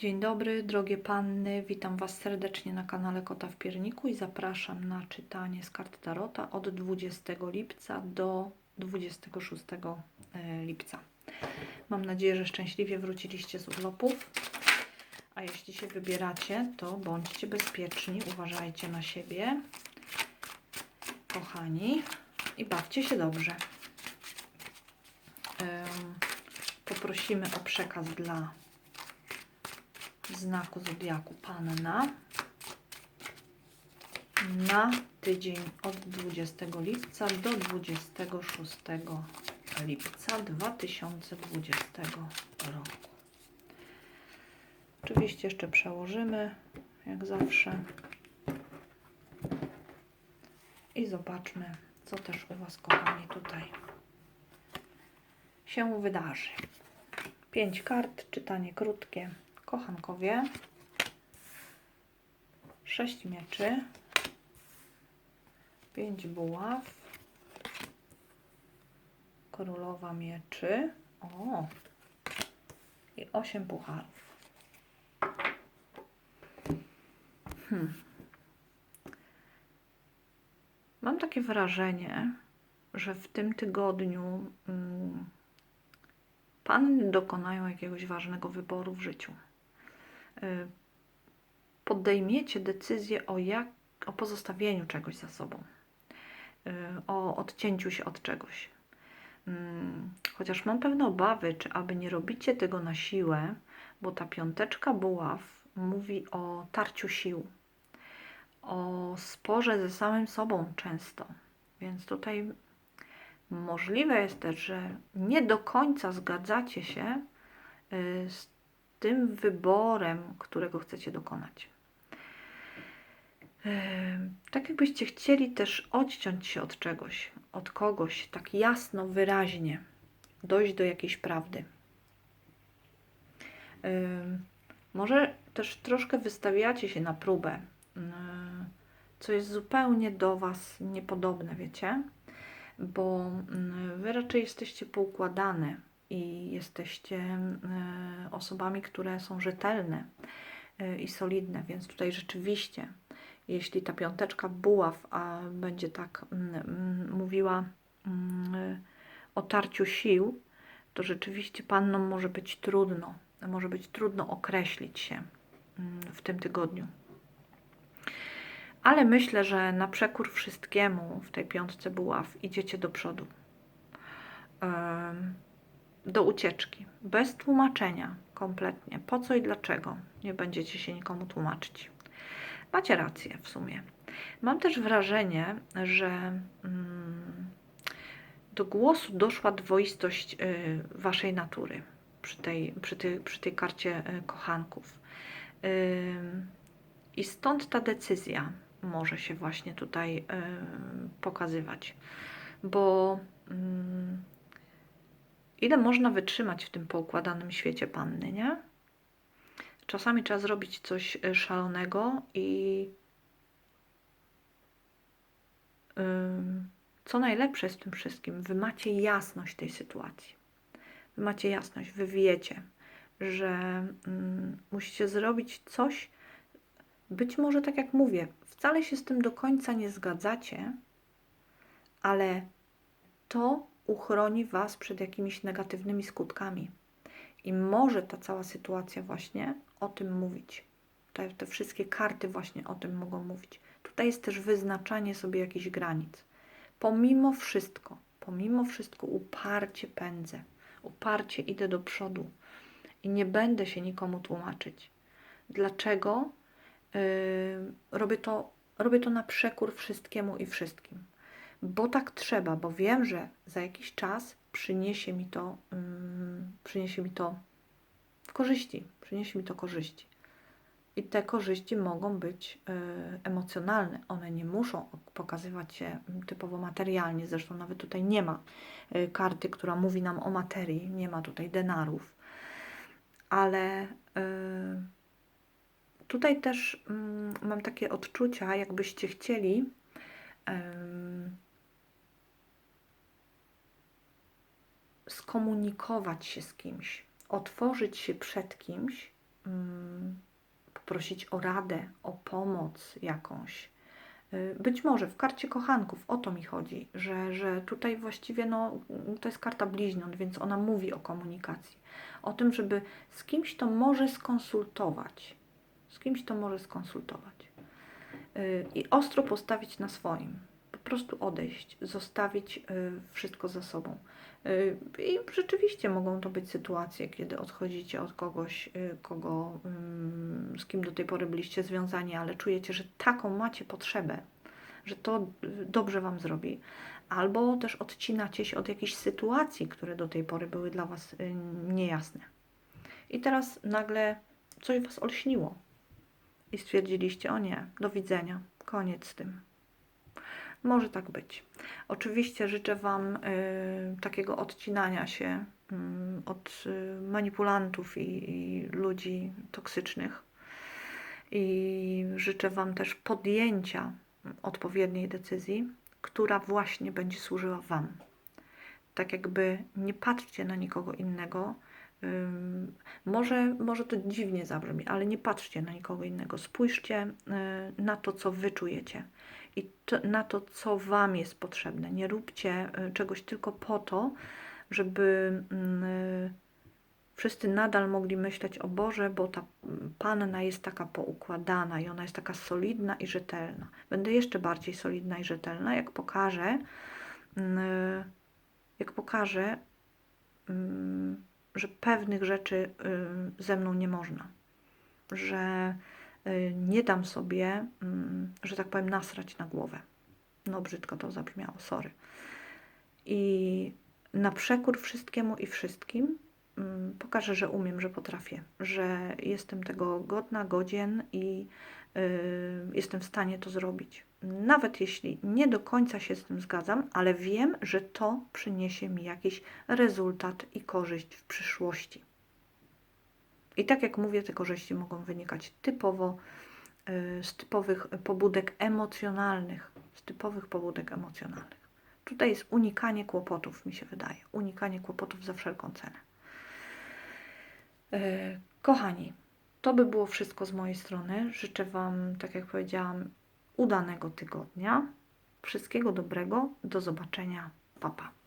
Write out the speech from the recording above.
Dzień dobry, drogie panny. Witam Was serdecznie na kanale Kota w Pierniku i zapraszam na czytanie z kart Tarota od 20 lipca do 26 e, lipca. Mam nadzieję, że szczęśliwie wróciliście z urlopów. A jeśli się wybieracie, to bądźcie bezpieczni, uważajcie na siebie, kochani, i bawcie się dobrze. Poprosimy o przekaz dla znaku zodiaku Panna na tydzień od 20 lipca do 26 lipca 2020 roku. Oczywiście jeszcze przełożymy, jak zawsze. I zobaczmy, co też u Was, kochani, tutaj się wydarzy. Pięć kart, czytanie krótkie. Kochankowie. Sześć mieczy. Pięć buław. Królowa mieczy. O! I osiem pucharów. Hmm. Mam takie wrażenie, że w tym tygodniu mm, panny dokonają jakiegoś ważnego wyboru w życiu. Y, Podejmiecie decyzję o, jak, o pozostawieniu czegoś za sobą, y, o odcięciu się od czegoś. Mm, Chociaż mam pewne obawy, czy aby nie robicie tego na siłę, bo ta piąteczka buław mówi o tarciu sił, o sporze ze samym sobą często. Więc tutaj możliwe jest też, że nie do końca zgadzacie się y, z tym wyborem, którego chcecie dokonać. Yy, Tak jakbyście chcieli też odciąć się od czegoś, od kogoś, tak jasno, wyraźnie, dojść do jakiejś prawdy. Yy, Może też troszkę wystawiacie się na próbę, yy, co jest zupełnie do Was niepodobne, wiecie? Bo yy, Wy raczej jesteście poukładane i jesteście e, osobami, które są rzetelne e, i solidne, więc tutaj rzeczywiście, jeśli ta piąteczka buław a będzie tak mówiła o tarciu sił, to rzeczywiście pannom może być trudno, może być trudno określić się w tym tygodniu. Ale myślę, że na przekór wszystkiemu w tej piątce buław idziecie do przodu. Do ucieczki, bez tłumaczenia kompletnie. Po co i dlaczego? Nie będziecie się nikomu tłumaczyć. Macie rację w sumie. Mam też wrażenie, że mm, do głosu doszła dwoistość y, waszej natury przy tej, przy tej, przy tej karcie y, kochanków. Y, I stąd ta decyzja może się właśnie tutaj pokazywać, bo mm, ile można wytrzymać w tym poukładanym świecie panny, nie? Czasami trzeba zrobić coś y, szalonego i co najlepsze w tym wszystkim, wy macie jasność tej sytuacji. Wy macie jasność, wy wiecie, że ym, musicie zrobić coś, być może tak jak mówię, wcale się z tym do końca nie zgadzacie, ale to uchroni Was przed jakimiś negatywnymi skutkami. I może ta cała sytuacja właśnie o tym mówić. Te, te wszystkie karty właśnie o tym mogą mówić. Tutaj jest też wyznaczanie sobie jakichś granic. Pomimo wszystko, pomimo wszystko uparcie pędzę, uparcie idę do przodu i nie będę się nikomu tłumaczyć. Dlaczego yy, robię, to, robię to na przekór wszystkiemu i wszystkim? Bo tak trzeba, bo wiem, że za jakiś czas przyniesie mi to, um, przyniesie mi to korzyści, przyniesie mi to korzyści. I te korzyści mogą być y, emocjonalne. One nie muszą pokazywać się typowo materialnie. Zresztą nawet tutaj nie ma y, karty, która mówi nam o materii, nie ma tutaj denarów. Ale y, tutaj też mm, mam takie odczucia, jakbyście chcieli skomunikować się z kimś, otworzyć się przed kimś, mm, poprosić o radę, o pomoc jakąś. Y, Być może w karcie kochanków o to mi chodzi, że, że tutaj właściwie no, to jest karta bliźniąt, więc ona mówi o komunikacji. O tym, żeby z kimś to może skonsultować. Z kimś to może skonsultować. Y, I ostro postawić na swoim. Prostu odejść, zostawić y, wszystko za sobą. Y, I rzeczywiście mogą to być sytuacje, kiedy odchodzicie od kogoś, y, kogo, z kim do tej pory byliście związani, ale czujecie, że taką macie potrzebę, że to dobrze Wam zrobi. Albo też odcinacie się od jakichś sytuacji, które do tej pory były dla Was niejasne. I teraz nagle coś Was olśniło i stwierdziliście: O nie, do widzenia, koniec z tym. Może tak być. Oczywiście życzę Wam y, takiego odcinania się y, od y, manipulantów i, i ludzi toksycznych. I życzę Wam też podjęcia odpowiedniej decyzji, która właśnie będzie służyła Wam. Tak jakby nie patrzcie na nikogo innego. Może, może to dziwnie zabrzmi, ale nie patrzcie na nikogo innego. Spójrzcie y, na to, co Wy czujecie i na to, co Wam jest potrzebne. Nie róbcie y, czegoś tylko po to, żeby y, wszyscy nadal mogli myśleć o Boże, bo ta mm, panna jest taka poukładana i ona jest taka solidna i rzetelna. Będę jeszcze bardziej solidna i rzetelna, jak pokażę, mm, jak pokażę, mm, że pewnych rzeczy y, ze mną nie można, że nie dam sobie, mm, że tak powiem, nasrać na głowę. No brzydko to zabrzmiało, sorry. I na przekór wszystkiemu i wszystkim mm, pokażę, że umiem, że potrafię, że jestem tego godna, godzien i y, jestem w stanie to zrobić. Nawet jeśli nie do końca się z tym zgadzam, ale wiem, że to przyniesie mi jakiś rezultat i korzyść w przyszłości. I tak jak mówię, te korzyści mogą wynikać typowo y, z typowych pobudek emocjonalnych, z typowych pobudek emocjonalnych. Tutaj jest unikanie kłopotów, mi się wydaje. Unikanie kłopotów za wszelką cenę. E, Kochani, to by było wszystko z mojej strony. Życzę Wam, tak jak powiedziałam, udanego tygodnia. Wszystkiego dobrego. Do zobaczenia. Pa, pa.